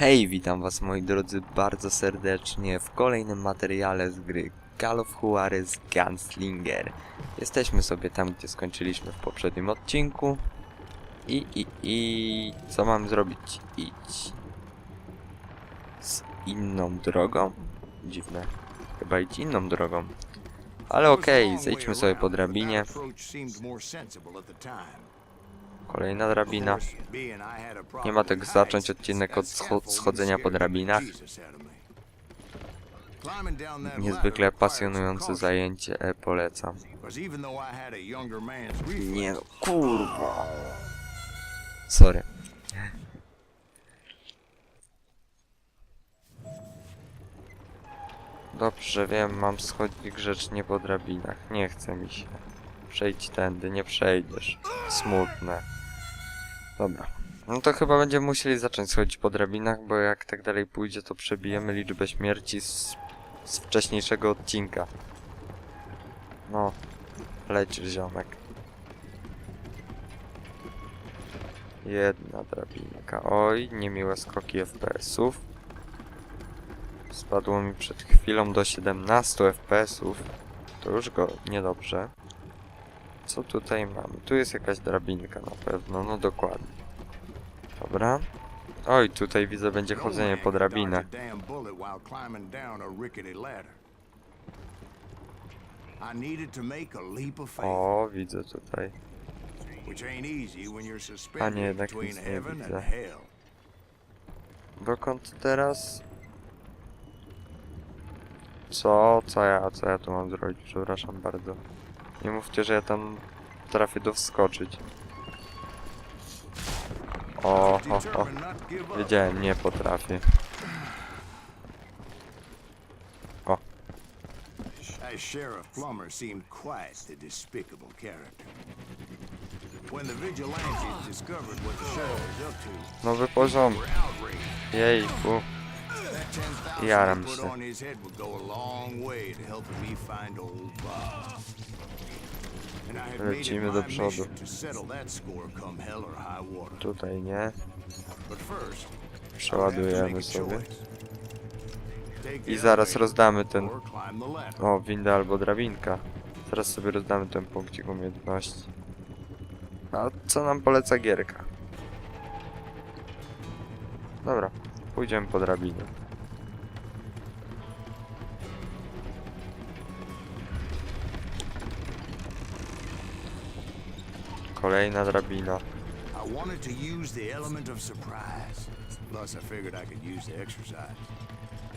Hej, witam was moi drodzy bardzo serdecznie w kolejnym materiale z gry Call of Juarez Gunslinger. Jesteśmy sobie tam, gdzie skończyliśmy w poprzednim odcinku. I, i, i... Co mam zrobić? Idź. Z inną drogą? Dziwne. Chyba idź inną drogą. Ale okej, zejdźmy sobie po drabinie. Kolejna drabina. Nie ma tak zacząć odcinek od scho schodzenia po drabinach. Niezwykle pasjonujące zajęcie, e, polecam. Nie no, kurwa. Sorry. Dobrze wiem, mam schodzić grzecznie po drabinach. Nie chce mi się. Przejdź tędy, nie przejdziesz. Smutne. Dobra. No to chyba będziemy musieli zacząć schodzić po drabinach, bo jak tak dalej pójdzie, to przebijemy liczbę śmierci z, z wcześniejszego odcinka. No, lecisz ziomek. Jedna drabinka. Oj, niemiłe skoki FPS-ów. Spadło mi przed chwilą do 17 FPS-ów. To już go niedobrze. Co tutaj mamy? Tu jest jakaś drabinka na pewno, no dokładnie. Dobra. Oj, tutaj widzę będzie chodzenie po drabinach. O, widzę tutaj. A nie, jednak nic nie widzę. Dokąd teraz? Co? Co ja? Co ja tu mam zrobić? Przepraszam bardzo. Nie mówcie, że ja tam trafię dowskoczyć. O, o, o. Wiedziałem, nie potrafię. As Sheriff Plummer seemed quite the despicable character. When the vigilantes discovered what the sheriff was up to, Nowy poziom. were outraged. Jejku. That 10,000 Jaram put się. on his head would go a long way to helping me find old Bob. And I had made it Lecimy do przodu. Tutaj nie. Przeładujemy sobie. I zaraz rozdamy ten... O, winda albo drabinka. Zaraz sobie rozdamy ten punkcik umiejętności. A co nam poleca gierka? Dobra, pójdziemy po drabinie. Kolejna drabina. I wanted to use the element of surprise. Plus, I figured I could use the exercise.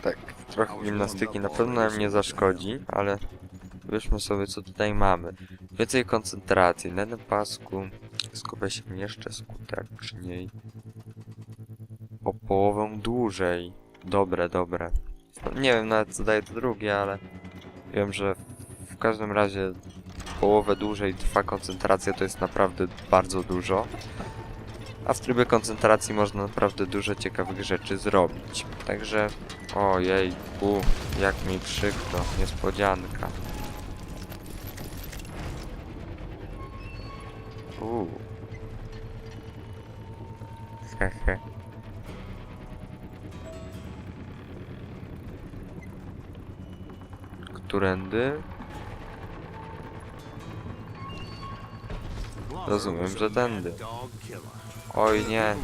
Tak, trochę gimnastyki na pewno nam nie zaszkodzi, ale wieszmy sobie co tutaj mamy. Więcej koncentracji, na jednym pasku skupia się jeszcze skuteczniej. O połowę dłużej. Dobre, dobre. Nie wiem nawet co daje to drugie, ale wiem, że w każdym razie połowę dłużej trwa koncentracja, to jest naprawdę bardzo dużo. A w trybie koncentracji można naprawdę dużo ciekawych rzeczy zrobić. Także, ojej, u, jak mi przykro, niespodzianka. Uuu. Hehe. Którędy? Rozumiem, że tędy. Oj nie,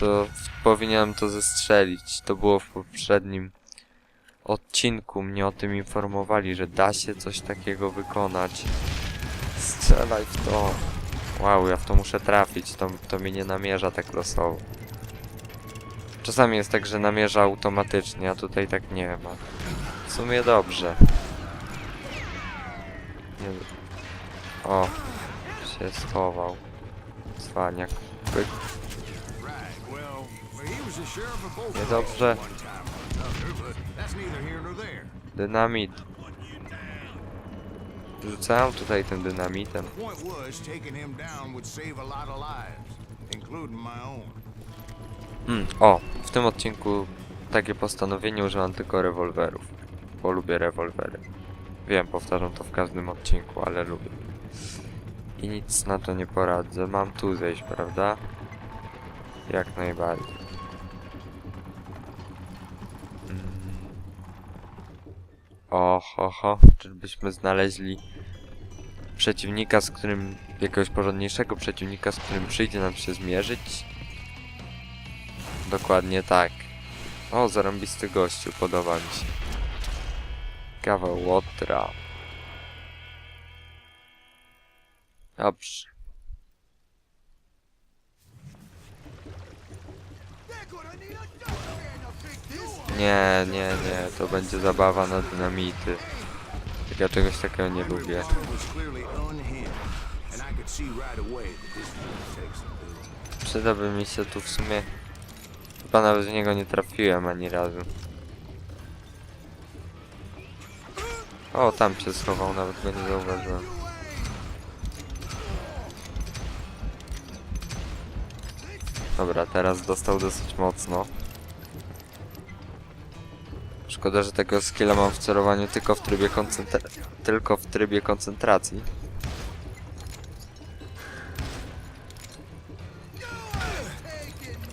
to powinienem to zestrzelić. To było w poprzednim odcinku. Mnie o tym informowali, że da się coś takiego wykonać. Strzelaj w to. Wow, ja w to muszę trafić. To, to mi nie namierza tak losowo. Czasami jest tak, że namierza automatycznie, a tutaj tak nie ma. W sumie dobrze. Nie... O, się schował. Cwaniak. Both Niedobrze. Dynamit. Rzucałem tutaj tym dynamitem. The point was, taking him down would save a lot of lives, including my own. Mm, o, w tym odcinku takie postanowienie używam tylko rewolwerów. Bo lubię rewolwery. Wiem, powtarzam to w każdym odcinku, ale lubię. I nic na to nie poradzę. Mam tu zejść, prawda? Jak najbardziej. Mm. Oho, ho, czyżbyśmy znaleźli przeciwnika, z którym, jakiegoś porządniejszego przeciwnika, z którym przyjdzie nam się zmierzyć? Dokładnie tak. O, zarąbisty gościu, podoba mi się. Kawał łotra. Dobrze. Nie, nie, nie, to będzie zabawa na dynamity. Ja czegoś takiego nie lubię. Przydałby mi się tu w sumie... Chyba nawet w niego nie trafiłem ani razu. O, tam się schował, nawet go nie zauważyłem. Dobra, teraz dostał dosyć mocno. Szkoda, że tego skilla mam w celowaniu tylko w trybie koncentra... tylko w trybie koncentracji.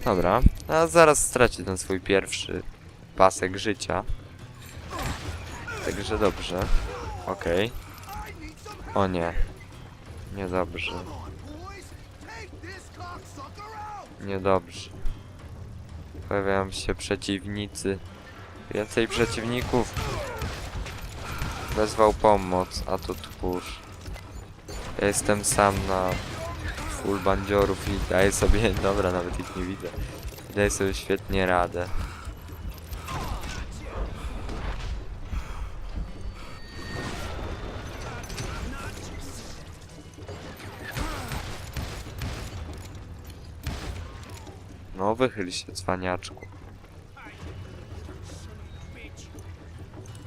Dobra, a zaraz straci ten swój pierwszy pasek życia. Także dobrze. Okej. O nie. Niedobrze. Niedobrze. Pojawiają się przeciwnicy. Więcej przeciwników. Wezwał pomoc, a to tchórz. Ja jestem sam na full bandziorów i daję sobie, dobra, nawet ich nie widzę. Daję sobie świetnie radę. No, wychyl się, cwaniaczku.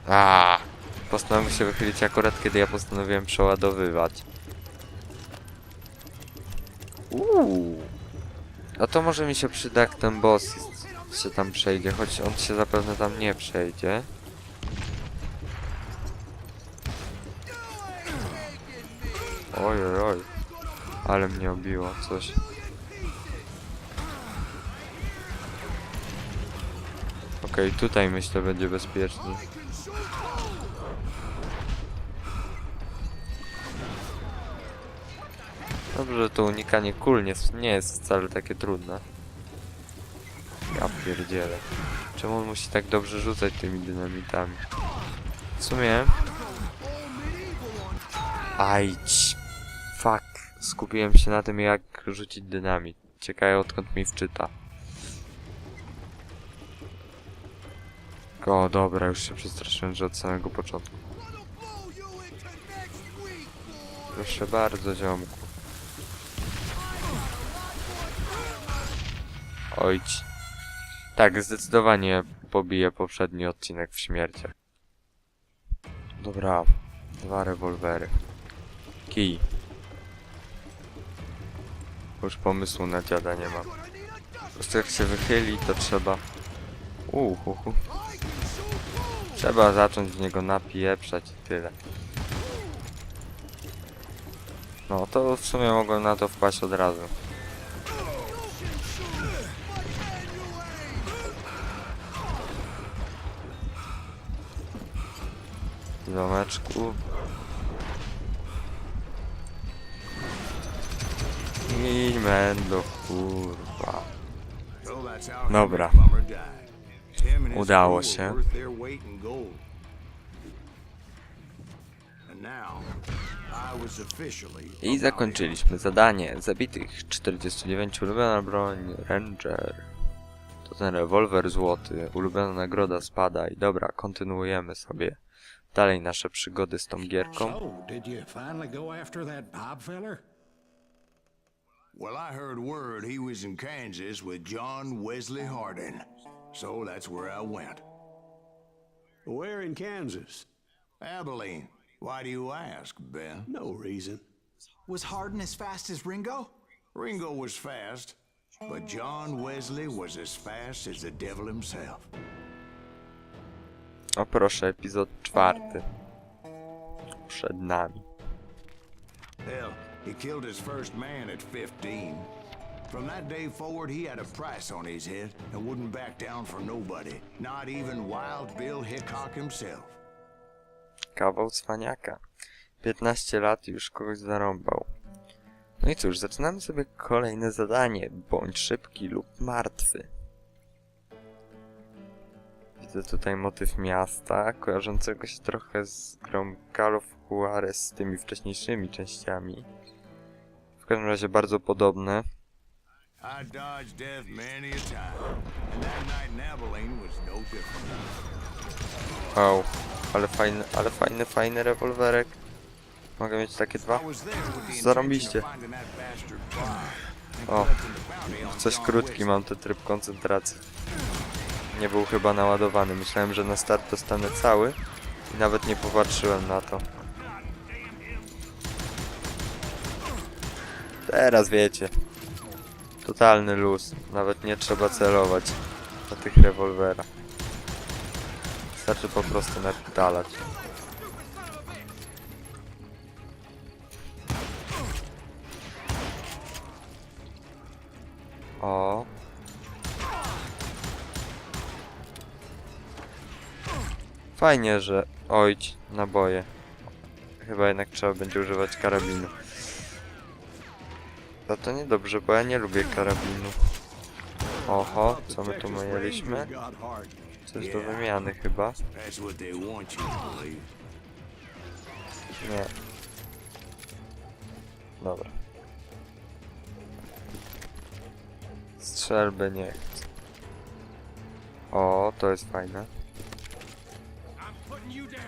A, Postanowił się wychylić akurat, kiedy ja postanowiłem przeładowywać. Uuu. A to może mi się przyda, jak ten boss się tam przejdzie, choć on się zapewne tam nie przejdzie. Oj, oj, oj. Ale mnie obiło coś. Okej, tutaj myślę będzie bezpiecznie. Dobrze, że to unikanie kul nie, nie jest wcale takie trudne. Ja pierdzielę. Czemu on musi tak dobrze rzucać tymi dynamitami? W sumie... Ajdź. Fuck. Skupiłem się na tym, jak rzucić dynamit. Ciekawe, odkąd mi wczyta. O, dobra, już się przestraszyłem, że od samego początku. Proszę bardzo, ziomku. Ojć. Tak, zdecydowanie pobiję poprzedni odcinek w śmierciach. Dobra, dwa rewolwery. Kij. Już pomysłu na dziada nie mam. Po prostu jak się wychyli, to trzeba... Uhuhu. Trzeba zacząć w niego napieprzać i tyle. No to w sumie mogłem na to wpaść od razu. Domeczku. I mendo, kurwa. Dobra. Udało się. I zakończyliśmy zadanie. Zabitych 49 ulubiona broń Ranger. To ten rewolwer złoty. Ulubiona nagroda spada. I dobra, kontynuujemy sobie dalej nasze przygody z tą gierką. Well, I heard word he was in Kansas with John Wesley Hardin. So that's where I went. Where in Kansas? Abilene. Why do you ask, Ben? No reason. Was Harden as fast as Ringo? Ringo was fast, but John Wesley was as fast as the devil himself. O proszę, epizod czwarty. Przed nami. Hell, he killed his first man at 15. From that day forward, he had a price on his head and wouldn't back down for nobody, not even Wild Bill Hickok himself. Kawał cwaniaka. 15 lat już kogoś zarąbał. No i cóż, zaczynamy sobie kolejne zadanie. Bądź szybki lub martwy. Widzę tutaj motyw miasta, kojarzącego się trochę z grą Call Juarez z tymi wcześniejszymi częściami. W każdym razie bardzo podobne. I dodged death many a time, and that night in Abilene was no different. Wow, ale fajny, ale fajny, fajny rewolwerek. Mogę mieć takie dwa? Zarąbiście. O, coś krótki mam ten tryb koncentracji. Nie był chyba naładowany. Myślałem, że na start dostanę cały i nawet nie popatrzyłem na to. Teraz wiecie. Totalny luz. Nawet nie trzeba celować na tych rewolwerach. Wystarczy po prostu napitalać. O. Fajnie, że... Ojć, naboje. Chyba jednak trzeba będzie używać karabinu. Za to niedobrze, bo ja nie lubię karabinu. Oho, co my tu mieliśmy? Coś do wymiany chyba. Nie. Dobra. Strzelby nie chcę. O, to jest fajne.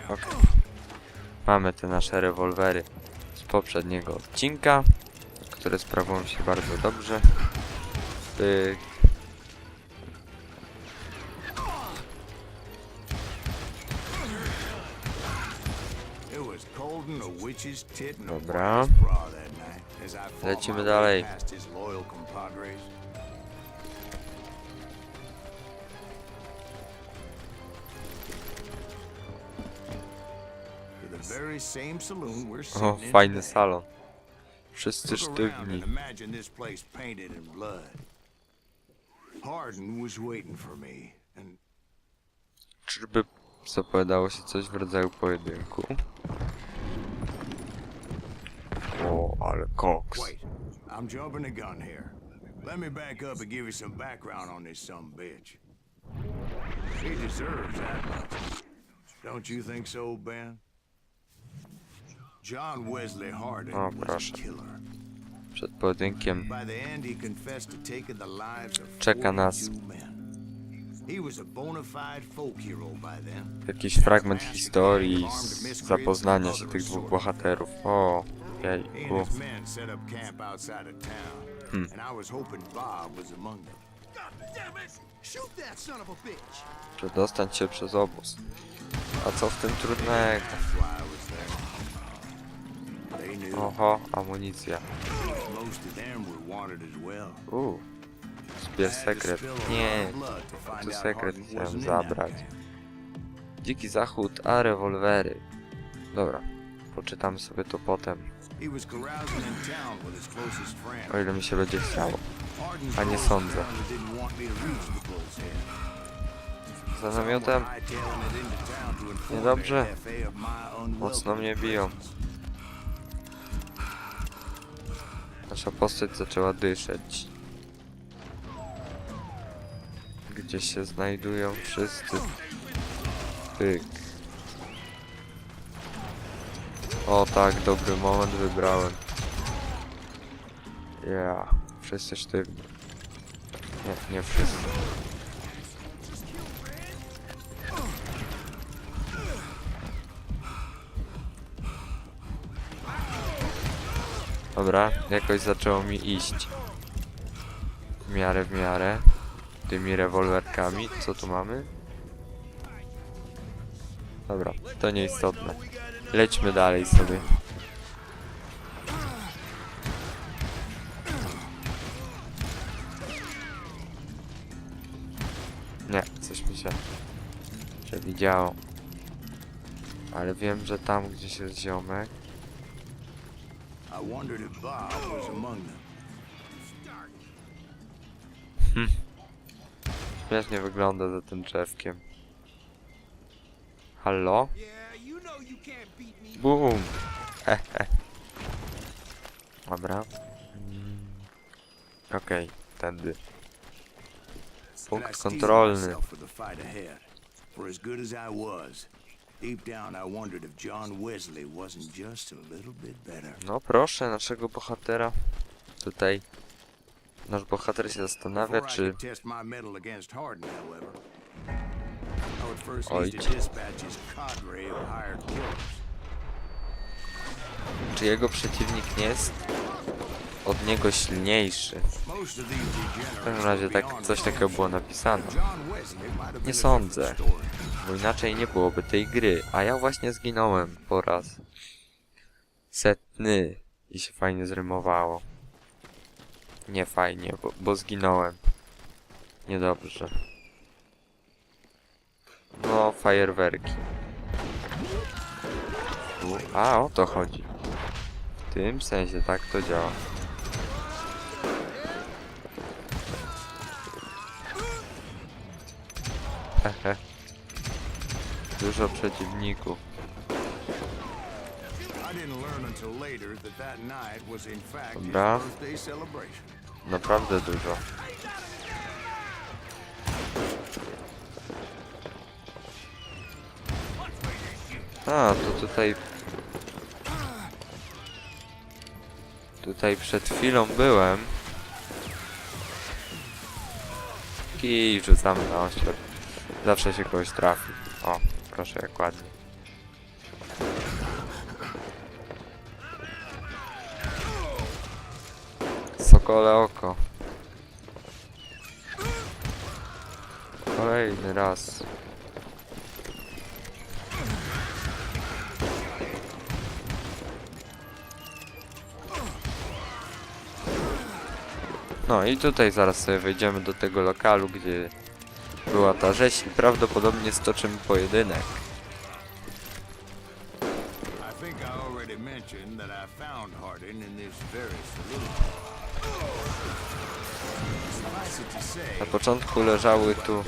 Okej. Mamy te nasze rewolwery z poprzedniego odcinka, które sprawują się bardzo dobrze. Pyk. Dobra. Lecimy my dalej. O, fajny salon. Wszyscy sztywni. imagine this place painted in blood. Hardin was waiting for me, and Czyżby zapowiadało się coś w rodzaju pojedynku? O, ale koks. Wait, I'm jumping the gun here. Let me back up and give you some background on this some bitch. He deserves that much. Don't you think so, Ben? John Wesley Hardin O, proszę. Przed pojedynkiem By the end, he confessed to taking the lives of Czeka nas. 42 men. He was a bona fide folk hero by then. jakiś fragment historii z zapoznania się tych dwóch bohaterów. O, He and jejku. his men set up camp outside of town, Hmm. and I was hoping Bob was among them. Się przez obóz? A co w tym trudnego? That's why I was there. Oho, amunicja. Uuu. Zbierz sekret. Nie, to sekret chciałem zabrać. Dziki zachód, a rewolwery. Dobra, poczytamy sobie to potem. O ile mi się będzie chciało. A nie sądzę. Za namiotem Niedobrze. mocno mnie biją. Nasza postać zaczęła dyszeć. Gdzie się znajdują wszyscy? Pyk. O tak, dobry moment wybrałem. Ja, wszyscy sztywni. Nie, nie wszyscy. Dobra, jakoś zaczęło mi iść. W miarę, w miarę. Tymi rewolwerkami. Co tu mamy? Dobra, to nieistotne. Lećmy dalej sobie. Nie, coś mi się przewidziało. Ale wiem, że tam gdzieś jest ziomek. I wondered if Bob was among them. Śmiesznie wygląda za tym drzewkiem. Hallo? Yeah, you know you can't beat me. Bum! Hehe. Dobra. Mm. Okej, tędy. Punkt kontrolny. myself for the fight ahead. For as good as I was, deep down I wondered if John Wesley wasn't just a little bit better. No proszę, naszego bohatera. Tutaj nasz bohater się zastanawia, czy could test my mettle against Harden, however, I would first Oj. need to dispatch his cadre of hired killers. czy jego przeciwnik nie jest od niego silniejszy. W każdym razie tak, coś takiego było napisane. Nie sądzę, bo inaczej nie byłoby tej gry, a ja właśnie zginąłem po raz setny i się fajnie zrymowało. Nie fajnie, bo, bo zginąłem. Niedobrze. No, fajerwerki. A, o to chodzi. W tym sensie tak to działa. fact his Dobra. Naprawdę dużo. A, to tutaj... Tutaj przed chwilą byłem. I rzucamy na oślep. Zawsze się kogoś trafi. O, proszę jak ładnie. Sokole oko. Kolejny raz. No i tutaj zaraz sobie wejdziemy do tego lokalu, gdzie była ta rzeź i prawdopodobnie stoczymy pojedynek. Na początku leżały tu.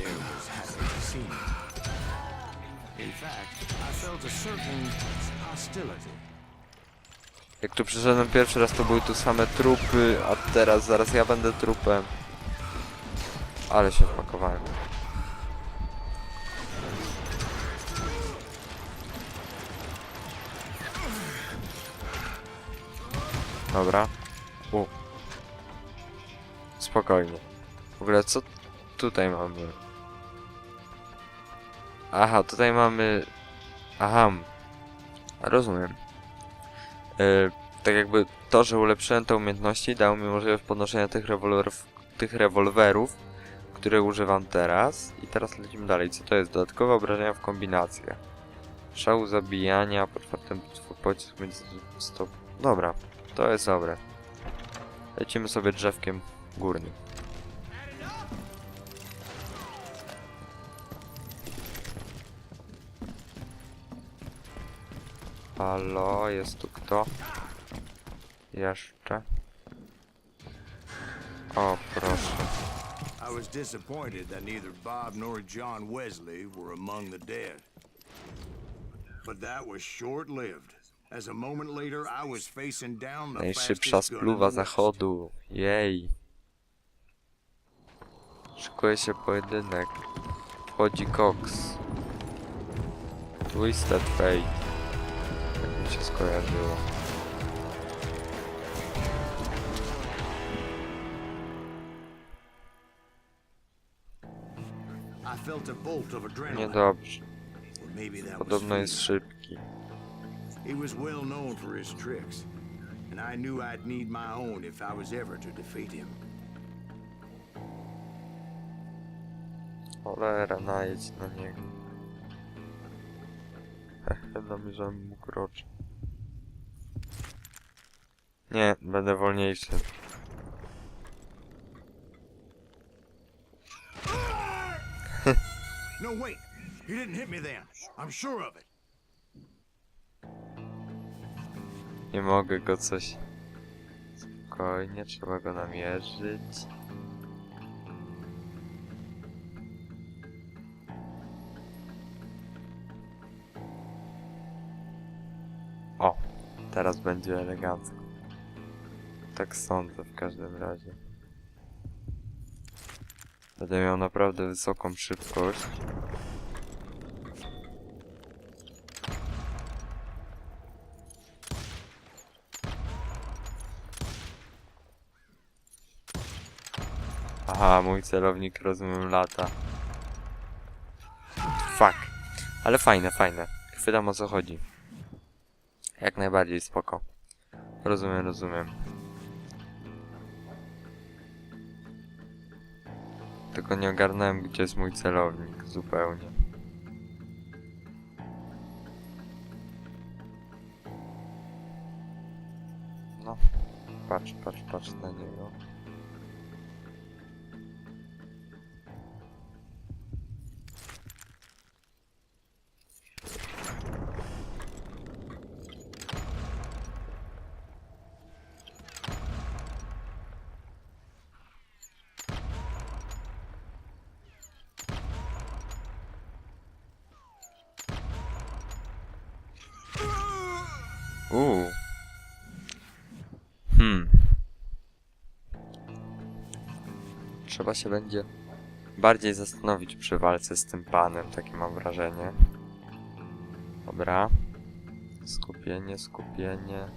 Jak tu przyszedłem pierwszy raz, to były tu same trupy, a teraz zaraz ja będę trupem. Ale się wpakowałem. Dobra. U. Spokojnie. W ogóle co tutaj mamy? Aha, tutaj mamy... Aha. Rozumiem. E, tak jakby to, że ulepszyłem te umiejętności dało mi możliwość podnoszenia tych rewolwerów, tych rewolwerów, które używam teraz. I teraz lecimy dalej. Co to jest? Dodatkowe obrażenia w kombinacjach. Szału zabijania, po czwartym pocisk między stop. Dobra, to jest dobre. Lecimy sobie drzewkiem górnym. Halo, jest tu kto? Jeszcze? O, proszę. I was disappointed that neither Bob nor John Wesley were among the dead. But that was short-lived. Najszybsza spluwa zachodu. Jej. Szykuje się pojedynek. Wchodzi Cox. Twisted Fate. Tak mi się skojarzyło. Niedobrze. Podobno jest szybki. He was well known for his tricks, and I knew I'd need my own if I was ever to defeat him. Cholera, najedź na niego. Hehe, namierzam mu krocze. Nie, będę wolniejszy. No, wait! He didn't hit me then. I'm sure of it. Nie mogę go coś... Spokojnie, trzeba go namierzyć. Teraz będzie elegancko. Tak sądzę w każdym razie. Będę miał naprawdę wysoką szybkość. Aha, mój celownik rozumiem lata. Fuck. Ale fajne, fajne. Chwytam o co chodzi. Jak najbardziej spoko. Rozumiem, rozumiem. Tylko nie ogarnąłem, gdzie jest mój celownik zupełnie. No, patrz, patrz, patrz na niego. Uuu. Hmm. Trzeba się będzie bardziej zastanowić przy walce z tym panem, takie mam wrażenie. Dobra. Skupienie, skupienie.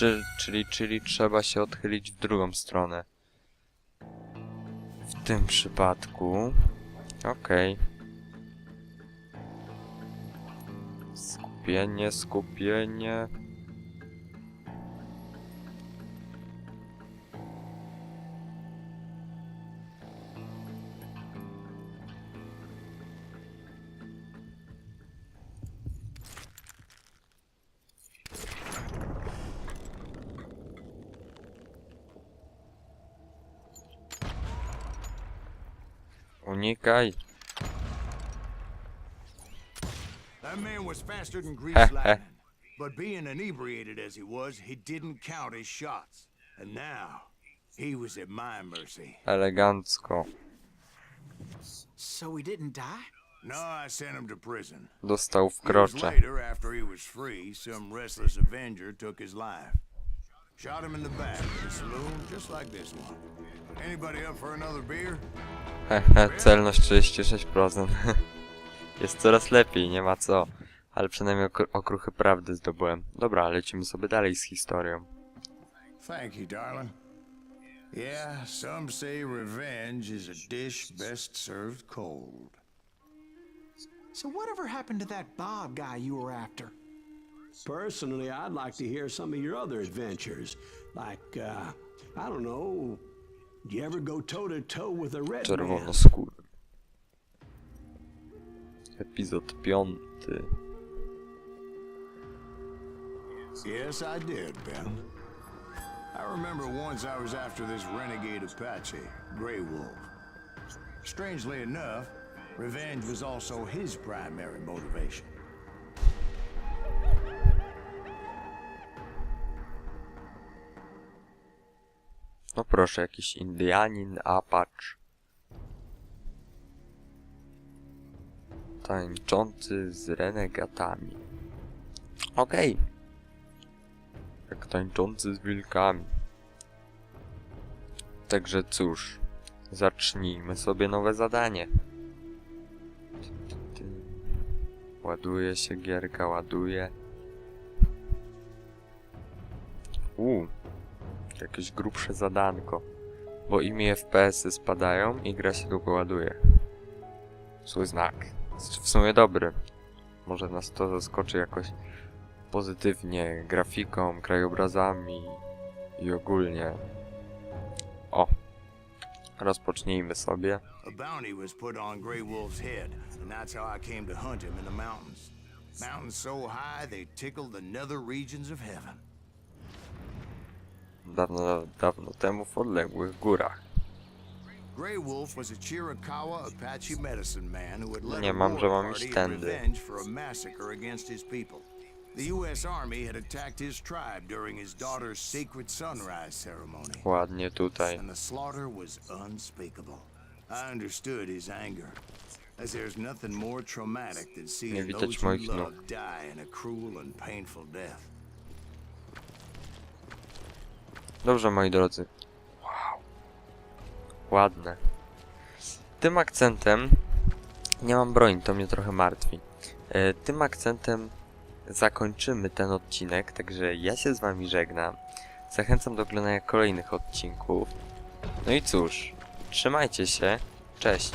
Czy, czyli, czyli trzeba się odchylić w drugą stronę. W tym przypadku. Okej. Skupienie, skupienie. Unikaj. That man was faster than greased lightning. But being inebriated as he was, he didn't count his shots. And now, he was at my mercy. Elegancko. So he didn't die? No, I sent him to prison. Dostał w Years krocze. later, after he was free, some restless Avenger took his life. Shot him in the back in a saloon just like this one. Anybody up for another beer? Hehe, celność 36%. Jest coraz lepiej, nie ma co. Ale przynajmniej okr okruchy prawdy zdobyłem. Dobra, lecimy sobie dalej z historią. Thank you, darling. Yeah, some say revenge is a dish best served cold. So whatever happened to that Bob guy you were after? Personally, I'd like to hear some of your other adventures. Like, uh, I don't know, did you ever go toe to toe with a red man? Czerwonoskóry. Epizod piąty. Yes, I did, Ben. I remember once I was after this renegade Apache, Grey Wolf. Strangely enough, revenge was also his primary motivation. Proszę, jakiś Indianin, Apacz. Tańczący z renegatami. Okej. Jak tańczący z wilkami. Także cóż, zacznijmy sobie nowe zadanie. Ładuje się gierka, ładuje. Uuu jakieś grubsze zadanko. Bo im FPS-y spadają i gra się długo ładuje. Zły znak. W sumie dobry. Może nas to zaskoczy jakoś pozytywnie grafiką, krajobrazami i ogólnie. O! Rozpocznijmy sobie. A bounty was put on Grey Wolf's head, and that's how I came to hunt him in the mountains. Mountains so high they tickle the nether regions of heaven. Dawno, dawno temu w odległych górach. Grey Wolf was a Chiricahua Apache medicine man who had led Nie a mam, że war mam party iść in tędy. revenge for a massacre against his people. The U.S. Army had attacked his tribe during his daughter's sacred sunrise ceremony. Ładnie tutaj. and the slaughter was unspeakable. I understood his anger, as there's nothing more traumatic than seeing widać those you moich nóg. love die in a cruel and painful death. Dobrze, moi drodzy. Wow. Ładne. Tym akcentem... Nie mam broni, to mnie trochę martwi. E, tym akcentem zakończymy ten odcinek, także ja się z wami żegnam. Zachęcam do oglądania kolejnych odcinków. No i cóż, trzymajcie się. Cześć.